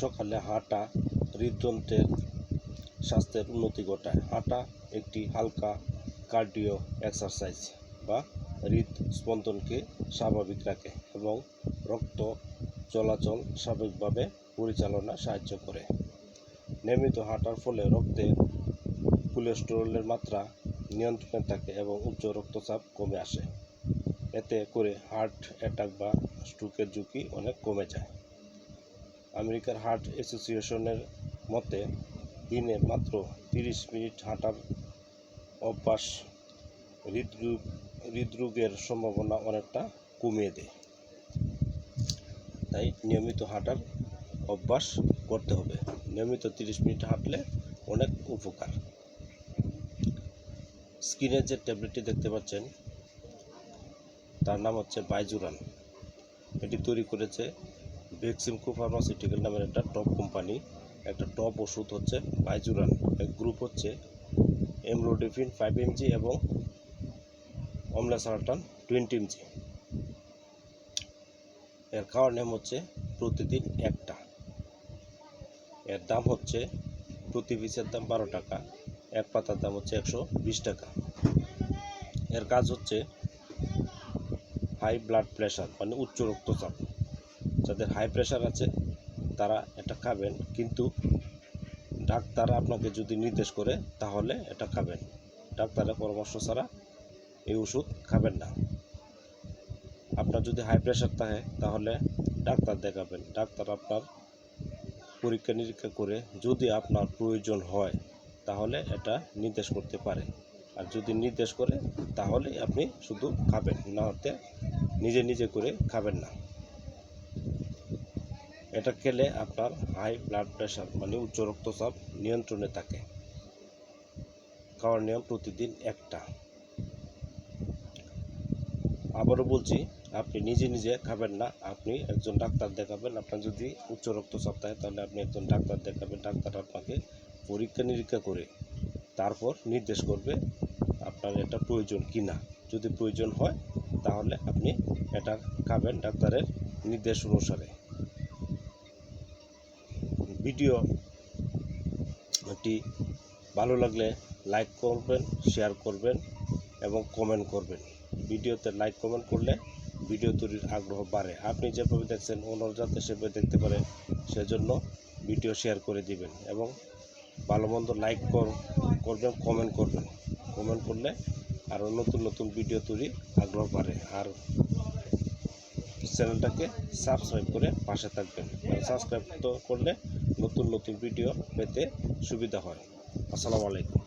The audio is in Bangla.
সকালে হাঁটা হৃদযন্ত্রের স্বাস্থ্যের উন্নতি ঘটায়। হাঁটা একটি হালকা কার্ডিও এক্সারসাইজ বা হৃদস্পন্দনকে স্বাভাবিক রাখে এবং রক্ত চলাচল স্বাভাবিকভাবে পরিচালনা সাহায্য করে। নিয়মিত হাঁটার ফলে রক্তে কোলেস্টেরলের মাত্রা নিয়ন্ত্রণে থাকে এবং উচ্চ রক্তচাপ কমে আসে। এতে করে হার্ট অ্যাটাক বা স্ট্রোকের ঝুঁকি অনেক কমে যায়। আমেরিকার হার্ট অ্যাসোসিয়েশনের মতে দিনে মাত্র তিরিশ মিনিট হাঁটার অভ্যাস হৃদরোগ, হৃদরোগের সম্ভাবনা অনেকটা কমিয়ে দেয়। তাই নিয়মিত হাঁটার অভ্যাস করতে হবে। নিয়মিত তিরিশ মিনিট হাঁটলে অনেক উপকার। স্ক্রিনে যে ট্যাবলেটটি দেখতে পাচ্ছেন, তার নাম হচ্ছে বাইজুরান। এটি তৈরি করেছে ভ্যাকসিমকো ফার্মাসিউটিক্যাল নামের একটা টপ কোম্পানি একটা টপ ওষুধ হচ্ছে বাইজুরান এক গ্রুপ হচ্ছে এমরোডিফিন ফাইভ এমজি এবং অমলাসারাটান টোয়েন্টি এমজি এর খাওয়ার নাম হচ্ছে প্রতিদিন একটা। এর দাম হচ্ছে, প্রতি পিসের দাম বারো টাকা। এক পাতার দাম হচ্ছে একশো বিশ টাকা। এর কাজ হচ্ছে হাই ব্লাড প্রেশার মানে উচ্চ রক্তচাপ। যাদের হাই প্রেশার আছে, তারা এটা খাবেন। কিন্তু ডাক্তার আপনাকে যদি নির্দেশ করে, তাহলে এটা খাবেন। ডাক্তারের পরামর্শ ছাড়া এই ওষুধ খাবেন না। আপনার যদি হাই প্রেশার থাকে, তাহলে ডাক্তার দেখাবেন। ডাক্তার আপনার পরীক্ষা নিরীক্ষা করে যদি আপনার প্রয়োজন হয়, তাহলে এটা নির্দেশ করতে পারে। আর যদি নির্দেশ করে, তাহলে আপনি শুধু খাবেন। না হতে নিজে নিজে করে খাবেন না। এটা খেলে আপনার হাই ব্লাড প্রেশার মানে উচ্চ রক্তচাপ নিয়ন্ত্রণে থাকে। খাওয়ার নিয়ম প্রতিদিন একটা। আবারও বলছি, আপনি নিজে নিজে খাবেন না, আপনি একজন ডাক্তার দেখাবেন। আপনার যদি উচ্চ রক্তচাপ থাকে, তাহলে আপনি একজন ডাক্তার দেখাবেন। ডাক্তার আপনাকে পরীক্ষা নিরীক্ষা করে তারপর নির্দেশ করবে আপনার এটা প্রয়োজন কি না যদি প্রয়োজন হয়, তাহলে আপনি এটা খাবেন ডাক্তারের নির্দেশ অনুসারে। ভিডিওটি ভালো লাগলে লাইক করবেন, শেয়ার করবেন এবং কমেন্ট করবেন। ভিডিওতে লাইক কমেন্ট করলে ভিডিও তৈরির আগ্রহ বাড়ে। আপনি যেভাবে দেখছেন অন্যরা যাতে সেভাবে দেখতে পারে, সেজন্য ভিডিও শেয়ার করে দিবেন এবং ভালো মন্দ লাইক করবেন কমেন্ট করবেন। কমেন্ট করলে আরও নতুন নতুন ভিডিও তৈরি আগ্রহ বাড়ে। আর চ্যানেলটাকে সাবস্ক্রাইব করে পাশে থাকবেন। সাবস্ক্রাইব তো করলে নতুন নতুন ভিডিও পেতে সুবিধা হয়। আসসালামু আলাইকুম।